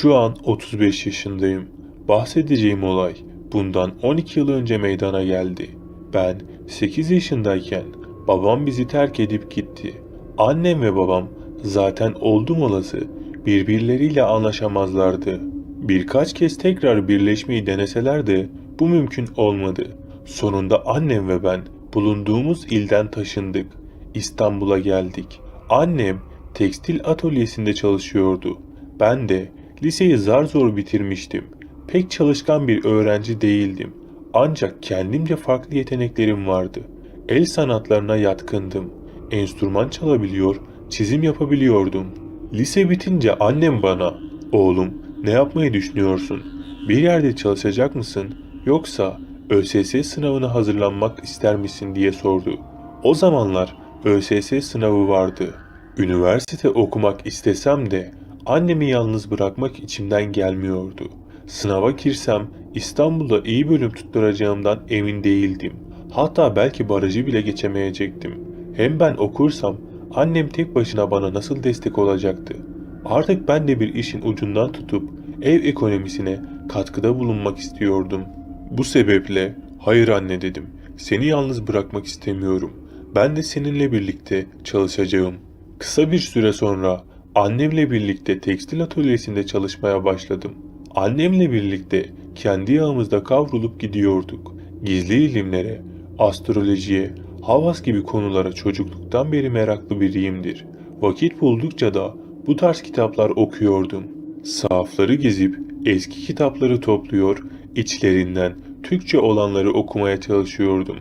Şu an 35 yaşındayım. Bahsedeceğim olay bundan 12 yıl önce meydana geldi. Ben 8 yaşındayken babam bizi terk edip gitti. Annem ve babam zaten oldum olası birbirleriyle anlaşamazlardı. Birkaç kez tekrar birleşmeyi deneseler de bu mümkün olmadı. Sonunda annem ve ben bulunduğumuz ilden taşındık. İstanbul'a geldik. Annem tekstil atölyesinde çalışıyordu. Ben de liseyi zar zor bitirmiştim. Pek çalışkan bir öğrenci değildim. Ancak kendimce farklı yeteneklerim vardı. El sanatlarına yatkındım. Enstrüman çalabiliyor, çizim yapabiliyordum. Lise bitince annem bana, "Oğlum, ne yapmayı düşünüyorsun? Bir yerde çalışacak mısın yoksa ÖSS sınavına hazırlanmak ister misin?" diye sordu. O zamanlar ÖSS sınavı vardı. Üniversite okumak istesem de annemi yalnız bırakmak içimden gelmiyordu. Sınava girsem İstanbul'da iyi bölüm tutturacağımdan emin değildim. Hatta belki barajı bile geçemeyecektim. Hem ben okursam annem tek başına bana nasıl destek olacaktı? Artık ben de bir işin ucundan tutup ev ekonomisine katkıda bulunmak istiyordum. Bu sebeple hayır anne dedim. Seni yalnız bırakmak istemiyorum. Ben de seninle birlikte çalışacağım. Kısa bir süre sonra annemle birlikte tekstil atölyesinde çalışmaya başladım. Annemle birlikte kendi yağımızda kavrulup gidiyorduk. Gizli ilimlere, astrolojiye, havas gibi konulara çocukluktan beri meraklı biriyimdir. Vakit buldukça da bu tarz kitaplar okuyordum. Sahafları gezip eski kitapları topluyor, içlerinden Türkçe olanları okumaya çalışıyordum.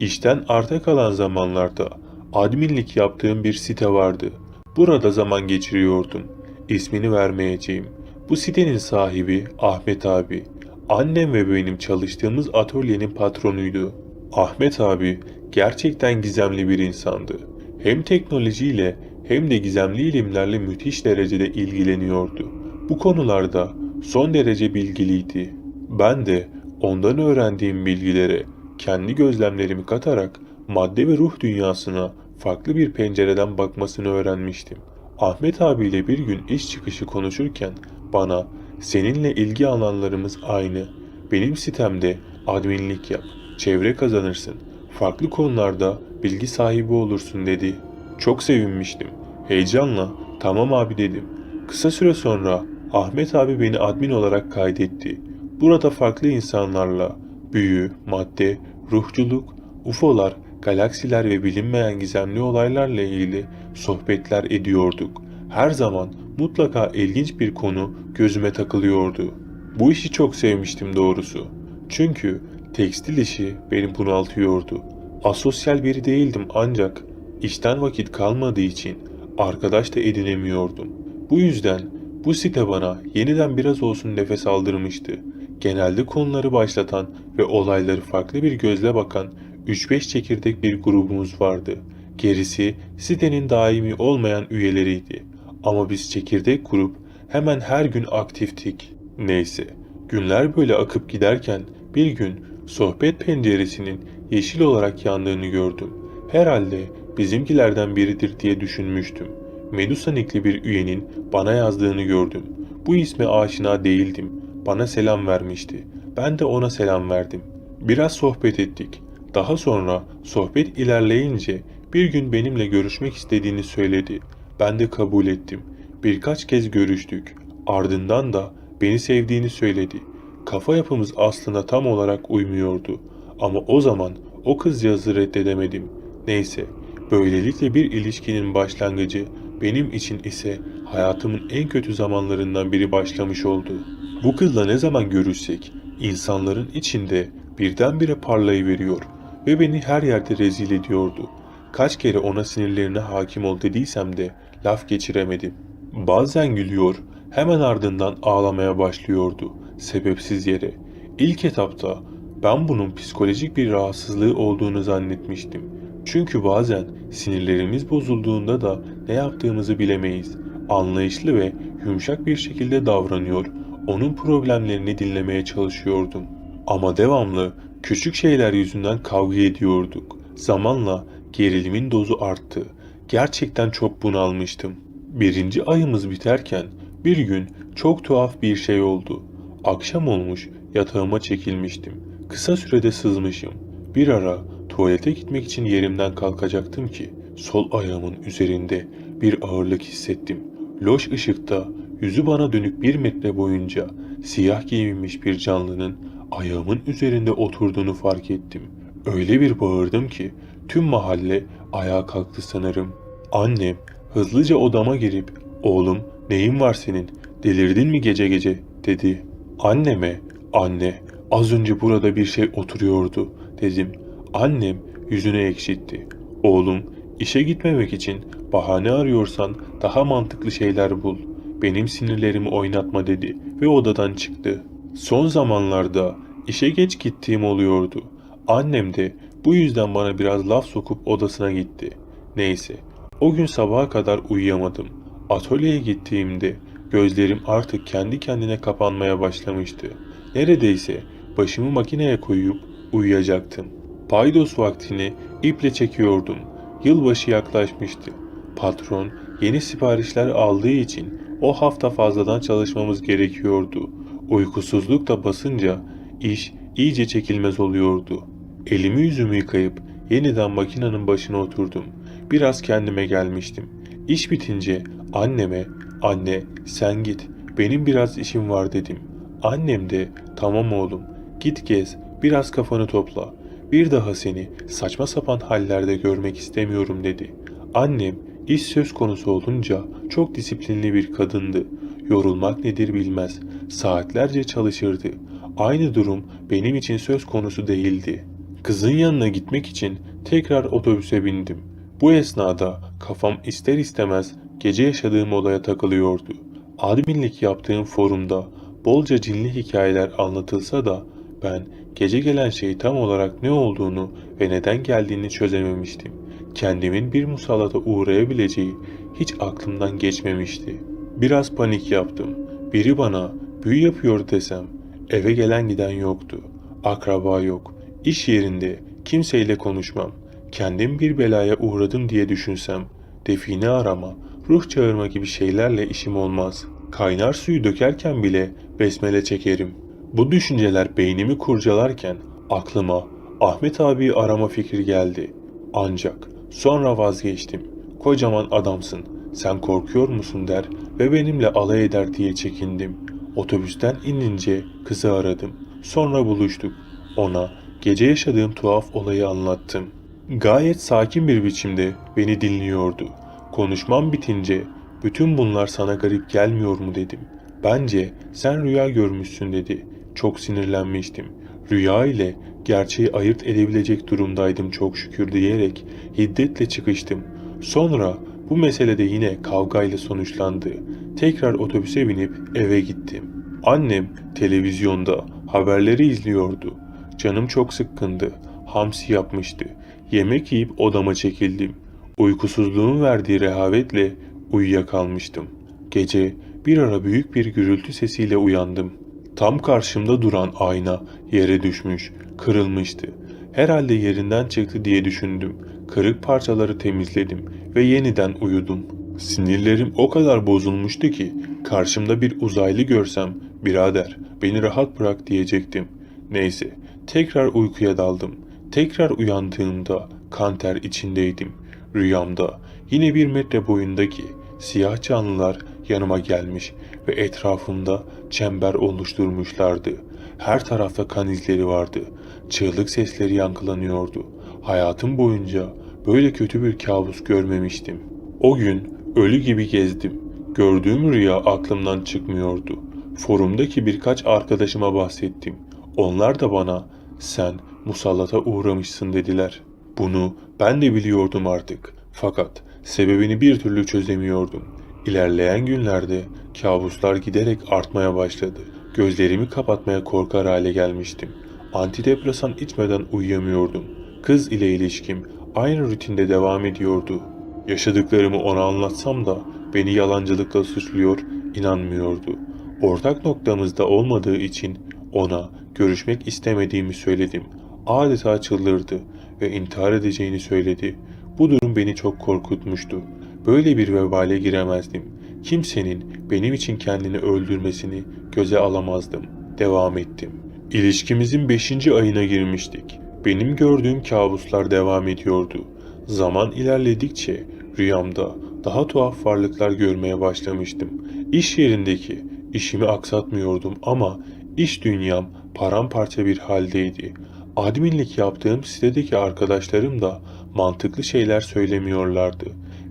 İşten arta kalan zamanlarda adminlik yaptığım bir site vardı. Burada zaman geçiriyordum. İsmini vermeyeceğim. Bu sitenin sahibi Ahmet abi. Annem ve benim çalıştığımız atölyenin patronuydu. Ahmet abi gerçekten gizemli bir insandı. Hem teknolojiyle hem de gizemli ilimlerle müthiş derecede ilgileniyordu. Bu konularda son derece bilgiliydi. Ben de ondan öğrendiğim bilgilere kendi gözlemlerimi katarak madde ve ruh dünyasına farklı bir pencereden bakmasını öğrenmiştim. Ahmet abiyle bir gün iş çıkışı konuşurken bana seninle ilgi alanlarımız aynı. Benim sitemde adminlik yap, çevre kazanırsın, farklı konularda bilgi sahibi olursun dedi. Çok sevinmiştim. Heyecanla tamam abi dedim. Kısa süre sonra Ahmet abi beni admin olarak kaydetti. Burada farklı insanlarla büyü, madde, ruhculuk, UFO'lar, galaksiler ve bilinmeyen gizemli olaylarla ilgili sohbetler ediyorduk. Her zaman mutlaka ilginç bir konu gözüme takılıyordu. Bu işi çok sevmiştim doğrusu. Çünkü tekstil işi beni bunaltıyordu. Asosyal biri değildim ancak işten vakit kalmadığı için arkadaş da edinemiyordum. Bu yüzden bu site bana yeniden biraz olsun nefes aldırmıştı. Genelde konuları başlatan ve olayları farklı bir gözle bakan 3-5 çekirdek bir grubumuz vardı. Gerisi sitenin daimi olmayan üyeleriydi. Ama biz çekirdek grup hemen her gün aktiftik. Neyse, günler böyle akıp giderken bir gün sohbet penceresinin yeşil olarak yandığını gördüm. Herhalde bizimkilerden biridir diye düşünmüştüm. Medusa nikli bir üyenin bana yazdığını gördüm. Bu isme aşina değildim. Bana selam vermişti. Ben de ona selam verdim. Biraz sohbet ettik. Daha sonra sohbet ilerleyince bir gün benimle görüşmek istediğini söyledi. Ben de kabul ettim. Birkaç kez görüştük. Ardından da beni sevdiğini söyledi. Kafa yapımız aslında tam olarak uymuyordu. Ama o zaman o kızcağızı reddedemedim. Neyse, böylelikle bir ilişkinin başlangıcı benim için ise hayatımın en kötü zamanlarından biri başlamış oldu. Bu kızla ne zaman görüşsek insanların içinde birdenbire parlayıveriyor ve beni her yerde rezil ediyordu. Kaç kere ona sinirlerine hakim ol dediysem de laf geçiremedim. Bazen gülüyor, hemen ardından ağlamaya başlıyordu sebepsiz yere. İlk etapta ben bunun psikolojik bir rahatsızlığı olduğunu zannetmiştim. Çünkü bazen sinirlerimiz bozulduğunda da ne yaptığımızı bilemeyiz. Anlayışlı ve yumuşak bir şekilde davranıyor, onun problemlerini dinlemeye çalışıyordum. Ama devamlı küçük şeyler yüzünden kavga ediyorduk. Zamanla gerilimin dozu arttı. Gerçekten çok bunalmıştım. Birinci ayımız biterken Bir gün çok tuhaf bir şey oldu. Akşam olmuş, yatağıma çekilmiştim. Kısa sürede sızmışım. Bir ara tuvalete gitmek için yerimden kalkacaktım ki sol ayağımın üzerinde bir ağırlık hissettim. Loş ışıkta yüzü bana dönük bir metre boyunca siyah giyinmiş bir canlının ayağımın üzerinde oturduğunu fark ettim. Öyle bir bağırdım ki tüm mahalle ayağa kalktı sanırım. Annem hızlıca odama girip "Oğlum, neyin var senin? Delirdin mi gece gece?" dedi. Anneme, "Anne, az önce burada bir şey oturuyordu." dedim. Annem yüzüne ekşitti. "Oğlum, işe gitmemek için bahane arıyorsan daha mantıklı şeyler bul. Benim sinirlerimi oynatma." dedi ve odadan çıktı. Son zamanlarda işe geç gittiğim oluyordu. Annem de bu yüzden bana biraz laf sokup odasına gitti. Neyse, o gün sabaha kadar uyuyamadım. Atölyeye gittiğimde gözlerim artık kendi kendine kapanmaya başlamıştı. Neredeyse başımı makineye koyup uyuyacaktım. Paydos vaktini iple çekiyordum. Yılbaşı yaklaşmıştı. Patron yeni siparişler aldığı için o hafta fazladan çalışmamız gerekiyordu. Uykusuzluk da basınca iş iyice çekilmez oluyordu. Elimi yüzümü yıkayıp yeniden makinenin başına oturdum. Biraz kendime gelmiştim. İş bitince anneme, anne sen git, benim biraz işim var dedim. Annem de tamam oğlum, git gez, biraz kafanı topla. Bir daha seni saçma sapan hallerde görmek istemiyorum dedi. Annem iş söz konusu olunca çok disiplinli bir kadındı. Yorulmak nedir bilmez. Saatlerce çalışırdı. Aynı durum benim için söz konusu değildi. Kızın yanına gitmek için tekrar otobüse bindim. Bu esnada kafam ister istemez gece yaşadığım olaya takılıyordu. Adminlik yaptığım forumda bolca cinli hikayeler anlatılsa da ben gece gelen şey tam olarak ne olduğunu ve neden geldiğini çözememiştim. Kendimin bir musallata uğrayabileceği hiç aklımdan geçmemişti. Biraz panik yaptım. Biri bana büyü yapıyor desem eve gelen giden yoktu. Akraba yok. İş yerinde kimseyle konuşmam. Kendim bir belaya uğradım diye düşünsem define arama, ruh çağırma gibi şeylerle işim olmaz. Kaynar suyu dökerken bile besmele çekerim. Bu düşünceler beynimi kurcalarken aklıma Ahmet abi arama fikri geldi. Ancak sonra vazgeçtim. Kocaman adamsın, sen korkuyor musun der ve benimle alay eder diye çekindim. Otobüsten inince kızı aradım. Sonra buluştuk. Ona gece yaşadığım tuhaf olayı anlattım. Gayet sakin bir biçimde beni dinliyordu. Konuşmam bitince bütün bunlar sana garip gelmiyor mu dedim. Bence sen rüya görmüşsün dedi. Çok sinirlenmiştim. Rüya ile gerçeği ayırt edebilecek durumdaydım çok şükür diyerek hiddetle çıkıştım. Sonra bu meselede yine kavgayla sonuçlandı. Tekrar otobüse binip eve gittim. Annem televizyonda haberleri izliyordu. Canım çok sıkkındı. Hamsi yapmıştı. Yemek yiyip odama çekildim. Uykusuzluğun verdiği rehavetle uyuyakalmıştım. Gece bir ara büyük bir gürültü sesiyle uyandım. Tam karşımda duran ayna yere düşmüş, kırılmıştı. Herhalde yerinden çıktı diye düşündüm. Kırık parçaları temizledim ve yeniden uyudum. Sinirlerim o kadar bozulmuştu ki karşımda bir uzaylı görsem birader beni rahat bırak diyecektim. Neyse tekrar uykuya daldım. Tekrar uyandığımda kanter içindeydim. Rüyamda yine bir metre boyundaki siyah canlılar yanıma gelmiş ve etrafımda çember oluşturmuşlardı. Her tarafta kan izleri vardı. Çığlık sesleri yankılanıyordu. Hayatım boyunca böyle kötü bir kabus görmemiştim. O gün ölü gibi gezdim. Gördüğüm rüya aklımdan çıkmıyordu. Forumdaki birkaç arkadaşıma bahsettim. Onlar da bana sen musallata uğramışsın dediler. Bunu ben de biliyordum artık. Fakat sebebini bir türlü çözemiyordum. İlerleyen günlerde kabuslar giderek artmaya başladı. Gözlerimi kapatmaya korkar hale gelmiştim. Antidepresan içmeden uyuyamıyordum. Kız ile ilişkim aynı rutinde devam ediyordu. Yaşadıklarımı ona anlatsam da beni yalancılıkla suçluyor, inanmıyordu. Ortak noktamızda olmadığı için ona görüşmek istemediğimi söyledim. Adeta çıldırdı ve intihar edeceğini söyledi. Bu durum beni çok korkutmuştu. Böyle bir vebale giremezdim. kimsenin benim için kendini öldürmesini göze alamazdım. Devam ettim. İlişkimizin 5. ayına girmiştik. Benim gördüğüm kabuslar devam ediyordu. Zaman ilerledikçe rüyamda daha tuhaf varlıklar görmeye başlamıştım. İş yerindeki işimi aksatmıyordum ama iş dünyam paramparça bir haldeydi. Adminlik yaptığım sitedeki arkadaşlarım da mantıklı şeyler söylemiyorlardı.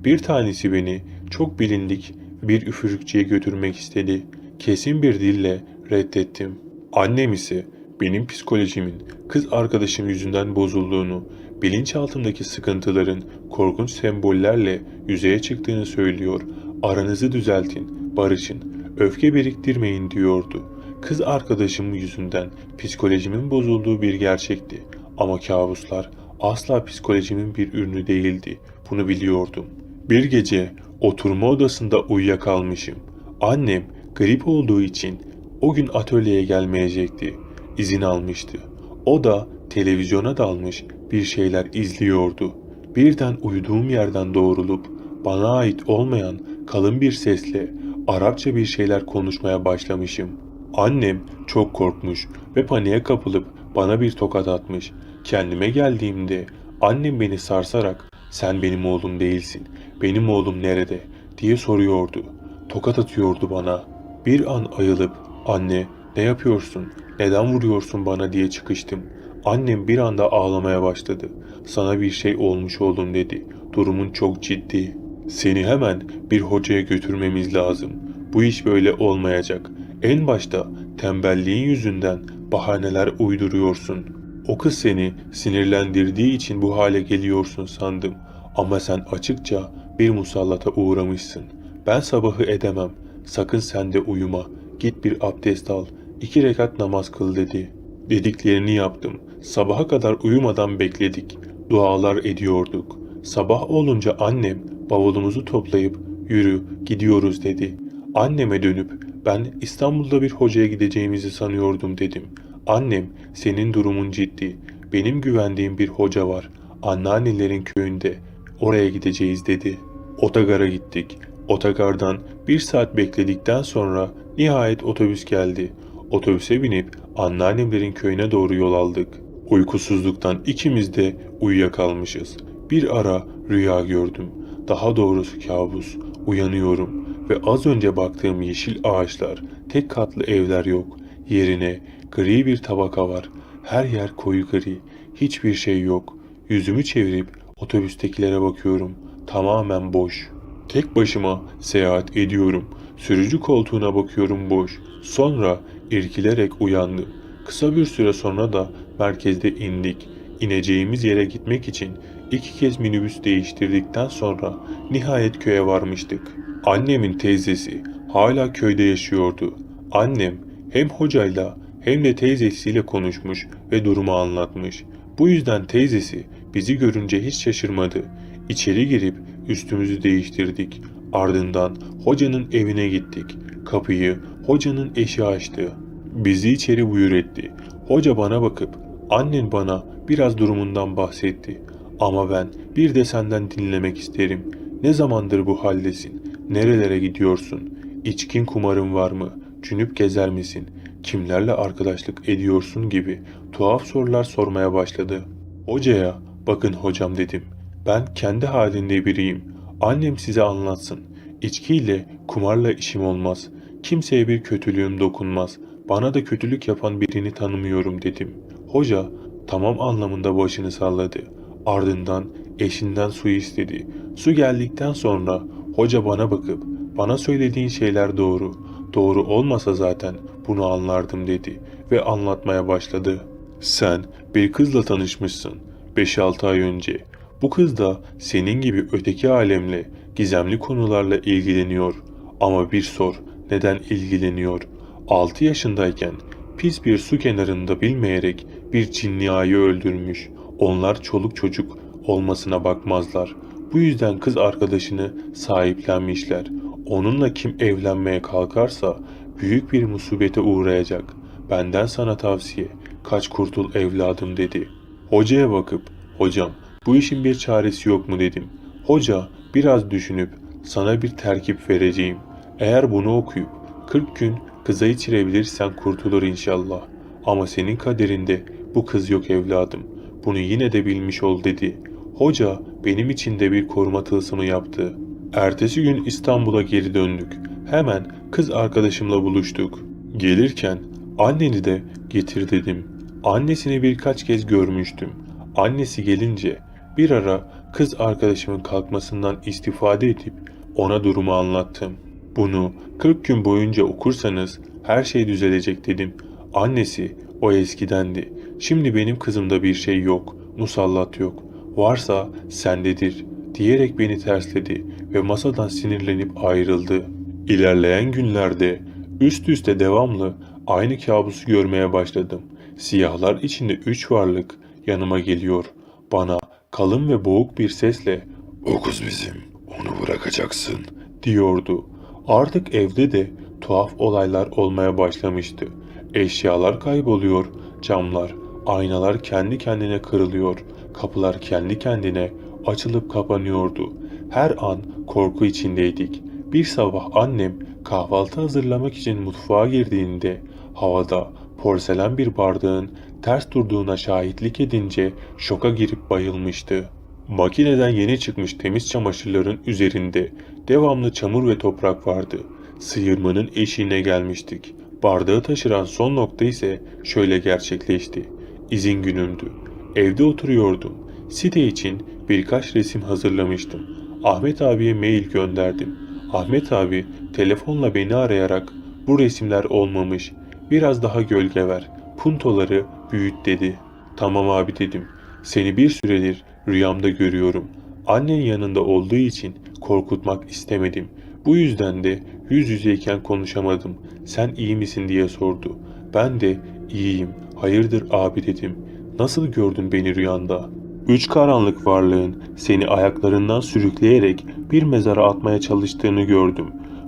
Bir tanesi beni çok bilindik bir üfürükçüye götürmek istedi. Kesin bir dille reddettim. Annem ise benim psikolojimin kız arkadaşım yüzünden bozulduğunu, bilinçaltımdaki sıkıntıların korkunç sembollerle yüzeye çıktığını söylüyor. Aranızı düzeltin, barışın, öfke biriktirmeyin diyordu. Kız arkadaşım yüzünden psikolojimin bozulduğu bir gerçekti. Ama kabuslar asla psikolojimin bir ürünü değildi. Bunu biliyordum. Bir gece oturma odasında uyuyakalmışım. Annem grip olduğu için o gün atölyeye gelmeyecekti. İzin almıştı. O da televizyona dalmış bir şeyler izliyordu. Birden uyuduğum yerden doğrulup bana ait olmayan kalın bir sesle Arapça bir şeyler konuşmaya başlamışım. Annem çok korkmuş ve paniğe kapılıp bana bir tokat atmış. Kendime geldiğimde annem beni sarsarak sen benim oğlum değilsin, benim oğlum nerede diye soruyordu. Tokat atıyordu bana. Bir an ayılıp anne ne yapıyorsun, neden vuruyorsun bana diye çıkıştım. Annem bir anda ağlamaya başladı. Sana bir şey olmuş oğlum dedi. Durumun çok ciddi. Seni hemen bir hocaya götürmemiz lazım. Bu iş böyle olmayacak. En başta tembelliğin yüzünden bahaneler uyduruyorsun. O kız seni sinirlendirdiği için bu hale geliyorsun sandım. Ama sen açıkça bir musallata uğramışsın. Ben sabahı edemem. Sakın sen de uyuma. Git bir abdest al. İki rekat namaz kıl dedi. Dediklerini yaptım. Sabaha kadar uyumadan bekledik. Dualar ediyorduk. Sabah olunca annem bavulumuzu toplayıp yürü gidiyoruz dedi. Anneme dönüp ben İstanbul'da bir hocaya gideceğimizi sanıyordum dedim. Annem senin durumun ciddi. Benim güvendiğim bir hoca var. Anneannelerin köyünde. Oraya gideceğiz dedi. Otogara gittik. Otogardan bir saat bekledikten sonra nihayet otobüs geldi. Otobüse binip anneannemlerin köyüne doğru yol aldık. Uykusuzluktan ikimiz de uyuyakalmışız. Bir ara rüya gördüm. Daha doğrusu kabus. Uyanıyorum ve az önce baktığım yeşil ağaçlar, tek katlı evler yok. Yerine gri bir tabaka var. Her yer koyu gri. Hiçbir şey yok. Yüzümü çevirip otobüstekilere bakıyorum. Tamamen boş. Tek başıma seyahat ediyorum. Sürücü koltuğuna bakıyorum boş. Sonra irkilerek uyandım. Kısa bir süre sonra da merkezde indik. İneceğimiz yere gitmek için iki kez minibüs değiştirdikten sonra nihayet köye varmıştık. Annemin teyzesi hala köyde yaşıyordu. Annem hem hocayla hem de teyzesiyle konuşmuş ve durumu anlatmış. Bu yüzden teyzesi bizi görünce hiç şaşırmadı. İçeri girip üstümüzü değiştirdik. Ardından hocanın evine gittik. Kapıyı hocanın eşi açtı. Bizi içeri buyur etti. Hoca bana bakıp annen bana biraz durumundan bahsetti. Ama ben bir de senden dinlemek isterim. Ne zamandır bu haldesin? Nerelere gidiyorsun? İçkin kumarın var mı? Cünüp gezer misin? Kimlerle arkadaşlık ediyorsun gibi tuhaf sorular sormaya başladı. Hocaya bakın hocam dedim. Ben kendi halinde biriyim. Annem size anlatsın. İçkiyle, kumarla işim olmaz. Kimseye bir kötülüğüm dokunmaz. Bana da kötülük yapan birini tanımıyorum dedim. Hoca tamam anlamında başını salladı. Ardından eşinden su istedi. Su geldikten sonra hoca bana bakıp bana söylediğin şeyler doğru. Doğru olmasa zaten bunu anlardım dedi ve anlatmaya başladı. Sen bir kızla tanışmışsın 5-6 ay önce. Bu kız da senin gibi öteki alemle, gizemli konularla ilgileniyor. Ama bir sor, neden ilgileniyor? 6 yaşındayken pis bir su kenarında bilmeyerek bir cinniayı öldürmüş. Onlar çoluk çocuk olmasına bakmazlar. Bu yüzden kız arkadaşını sahiplenmişler. Onunla kim evlenmeye kalkarsa büyük bir musibete uğrayacak. Benden sana tavsiye, kaç kurtul evladım dedi. Hocaya bakıp, hocam bu işin bir çaresi yok mu dedim. Hoca biraz düşünüp sana bir terkip vereceğim. Eğer bunu okuyup 40 gün kıza içirebilirsen kurtulur inşallah. Ama senin kaderinde bu kız yok evladım. Bunu yine de bilmiş ol dedi. Hoca benim için de bir koruma tılsımı yaptı. Ertesi gün İstanbul'a geri döndük. Hemen kız arkadaşımla buluştuk. Gelirken anneni de getir dedim. Annesini birkaç kez görmüştüm. Annesi gelince bir ara kız arkadaşımın kalkmasından istifade edip ona durumu anlattım. Bunu 40 gün boyunca okursanız her şey düzelecek dedim. Annesi o eskidendi. Şimdi benim kızımda bir şey yok. Musallat yok. Varsa sendedir diyerek beni tersledi ve masadan sinirlenip ayrıldı. İlerleyen günlerde üst üste devamlı aynı kabusu görmeye başladım. Siyahlar içinde üç varlık yanıma geliyor. Bana kalın ve boğuk bir sesle O kız bizim. Onu bırakacaksın. diyordu. Artık evde de tuhaf olaylar olmaya başlamıştı. Eşyalar kayboluyor, camlar, aynalar kendi kendine kırılıyor, kapılar kendi kendine açılıp kapanıyordu. Her an korku içindeydik. Bir sabah annem kahvaltı hazırlamak için mutfağa girdiğinde havada porselen bir bardağın ters durduğuna şahitlik edince şoka girip bayılmıştı. Makineden yeni çıkmış temiz çamaşırların üzerinde devamlı çamur ve toprak vardı. Sıyırmanın eşiğine gelmiştik. Bardağı taşıran son nokta ise şöyle gerçekleşti. İzin günümdü. Evde oturuyordum. Site için birkaç resim hazırlamıştım. Ahmet abiye mail gönderdim. Ahmet abi telefonla beni arayarak bu resimler olmamış. Biraz daha gölge ver. Puntoları büyüt dedi. Tamam abi dedim. Seni bir süredir rüyamda görüyorum. Annen yanında olduğu için korkutmak istemedim. Bu yüzden de yüz yüzeyken konuşamadım. Sen iyi misin diye sordu. Ben de iyiyim. Hayırdır abi dedim. Nasıl gördün beni rüyanda? Üç karanlık varlığın seni ayaklarından sürükleyerek bir mezara atmaya çalıştığını gördüm.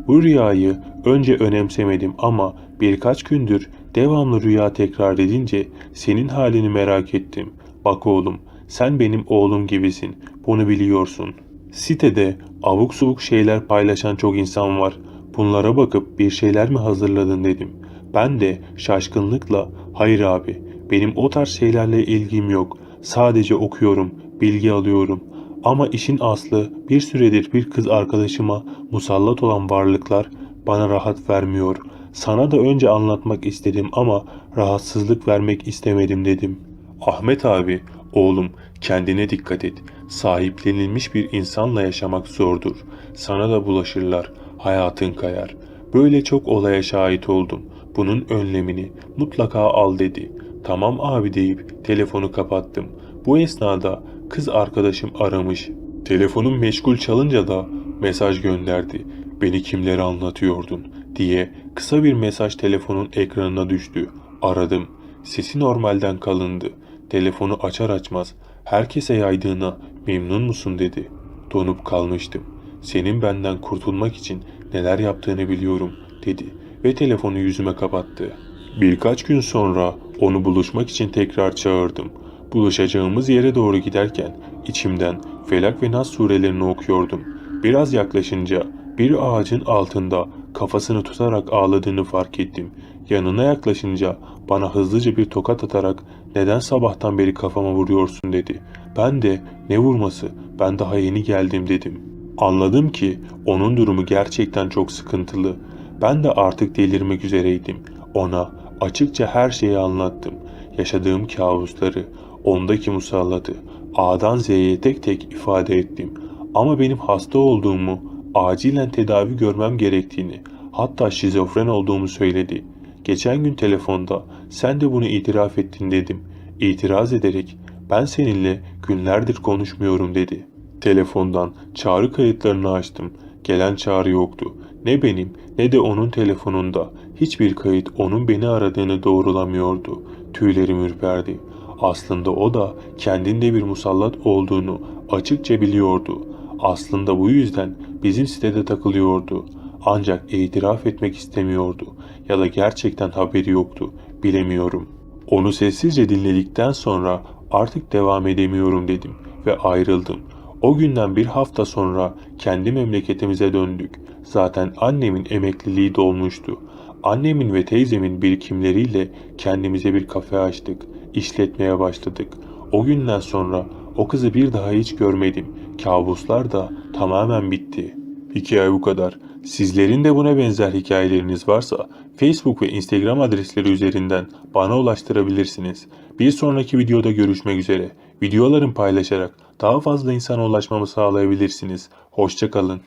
Bu rüyayı önce önemsemedim ama birkaç gündür devamlı rüya tekrar edince senin halini merak ettim. Bak oğlum, sen benim oğlum gibisin. Bunu biliyorsun. Sitede abuk subuk şeyler paylaşan çok insan var. Bunlara bakıp bir şeyler mi hazırladın dedim. Ben de şaşkınlıkla hayır abi benim o tarz şeylerle ilgim yok. Sadece okuyorum, bilgi alıyorum. Ama işin aslı bir süredir bir kız arkadaşıma musallat olan varlıklar bana rahat vermiyor. Sana da önce anlatmak istedim ama rahatsızlık vermek istemedim dedim. Ahmet abi, oğlum kendine dikkat et. Sahiplenilmiş bir insanla yaşamak zordur. Sana da bulaşırlar, hayatın kayar. Böyle çok olaya şahit oldum. Bunun önlemini mutlaka al dedi. Tamam abi deyip telefonu kapattım. Bu esnada kız arkadaşım aramış. Telefonum meşgul çalınca da mesaj gönderdi. Beni kimlere anlatıyordun diye kısa bir mesaj telefonun ekranına düştü. Aradım. Sesi normalden kalındı. Telefonu açar açmaz herkese yaydığına memnun musun dedi. Donup kalmıştım. Senin benden kurtulmak için neler yaptığını biliyorum dedi ve telefonu yüzüme kapattı. Birkaç gün sonra onu buluşmak için tekrar çağırdım. Buluşacağımız yere doğru giderken içimden Felak ve Nas surelerini okuyordum. Biraz yaklaşınca bir ağacın altında kafasını tutarak ağladığını fark ettim. Yanına yaklaşınca bana hızlıca bir tokat atarak neden sabahtan beri kafama vuruyorsun dedi. Ben de ne vurması ben daha yeni geldim dedim. Anladım ki onun durumu gerçekten çok sıkıntılı. Ben de artık delirmek üzereydim. Ona açıkça her şeyi anlattım. Yaşadığım kabusları, ondaki musallatı A'dan Z'ye tek tek ifade ettim. Ama benim hasta olduğumu, acilen tedavi görmem gerektiğini, hatta şizofren olduğumu söyledi. Geçen gün telefonda sen de bunu itiraf ettin dedim. İtiraz ederek ben seninle günlerdir konuşmuyorum dedi. Telefondan çağrı kayıtlarını açtım. Gelen çağrı yoktu. Ne benim ne de onun telefonunda. Hiçbir kayıt onun beni aradığını doğrulamıyordu. Tüylerim ürperdi. Aslında o da kendinde bir musallat olduğunu açıkça biliyordu. Aslında bu yüzden bizim sitede takılıyordu. Ancak itiraf etmek istemiyordu ya da gerçekten haberi yoktu. Bilemiyorum. Onu sessizce dinledikten sonra artık devam edemiyorum dedim ve ayrıldım. O günden bir hafta sonra kendi memleketimize döndük. Zaten annemin emekliliği dolmuştu. Annemin ve teyzemin birikimleriyle kendimize bir kafe açtık. İşletmeye başladık. O günden sonra o kızı bir daha hiç görmedim. Kabuslar da tamamen bitti. Hikaye bu kadar. Sizlerin de buna benzer hikayeleriniz varsa Facebook ve Instagram adresleri üzerinden bana ulaştırabilirsiniz. Bir sonraki videoda görüşmek üzere. Videolarımı paylaşarak daha fazla insana ulaşmamı sağlayabilirsiniz. Hoşçakalın.